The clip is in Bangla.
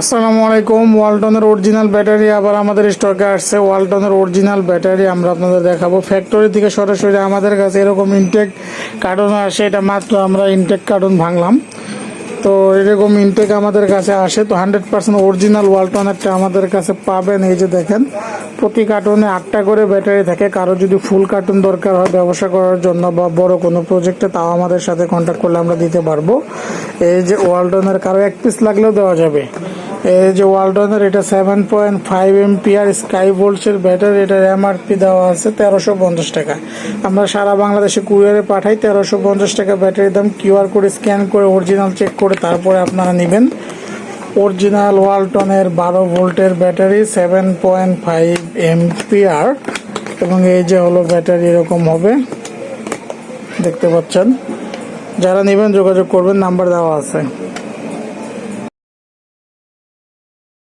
আসসালামু আলাইকুম। ওয়ালটনের অরিজিনাল ব্যাটারি আবার আমাদের স্টকে আসছে। ওয়ালটনের অরিজিনাল ব্যাটারি আমরা আপনাদের দেখাবো। ফ্যাক্টরি থেকে সরাসরি আমাদের কাছে এরকম ইনটেক কার্টুন আসে। এটা মাত্র আমরা ইনটেক কার্টুন ভাঙলাম। তো এরকম ইনটেক আমাদের কাছে আসে। তো হান্ড্রেড পার্সেন্ট অরিজিনাল ওয়ালটনেরটা আমাদের কাছে পাবেন। এই যে দেখেন, প্রতি কার্টুনে আটটা করে ব্যাটারি থাকে। কারও যদি ফুল কার্টুন দরকার হয় ব্যবসা করার জন্য বা বড় কোনো প্রজেক্টে তাও আমাদের সাথে কন্ট্যাক্ট করলে আমরা দিতে পারব। এই যে ওয়ালটনের কারও এক পিস লাগলেও দেওয়া যাবে। এই যে ওয়ালটনের এটা seven point five ampere sky ভোল্টসের battery এটার এমআরপি দেওয়া আছে, তেরোশো পঞ্চাশ টাকা। আমরা সারা বাংলাদেশে কুরিয়ারে পাঠাই, তেরোশো পঞ্চাশ টাকা ব্যাটারির দাম কিউআর কোডে স্ক্যান করে অরিজিনাল চেক করে তারপরে আপনারা নেবেন। অরিজিনাল ওয়ালটনের বারো ভোল্টের battery seven point five ampere এবং এই যে হলো ব্যাটারি এরকম হবে। দেখতে পাচ্ছেন। যারা নেবেন যোগাযোগ করবেন, নাম্বার দেওয়া আছে।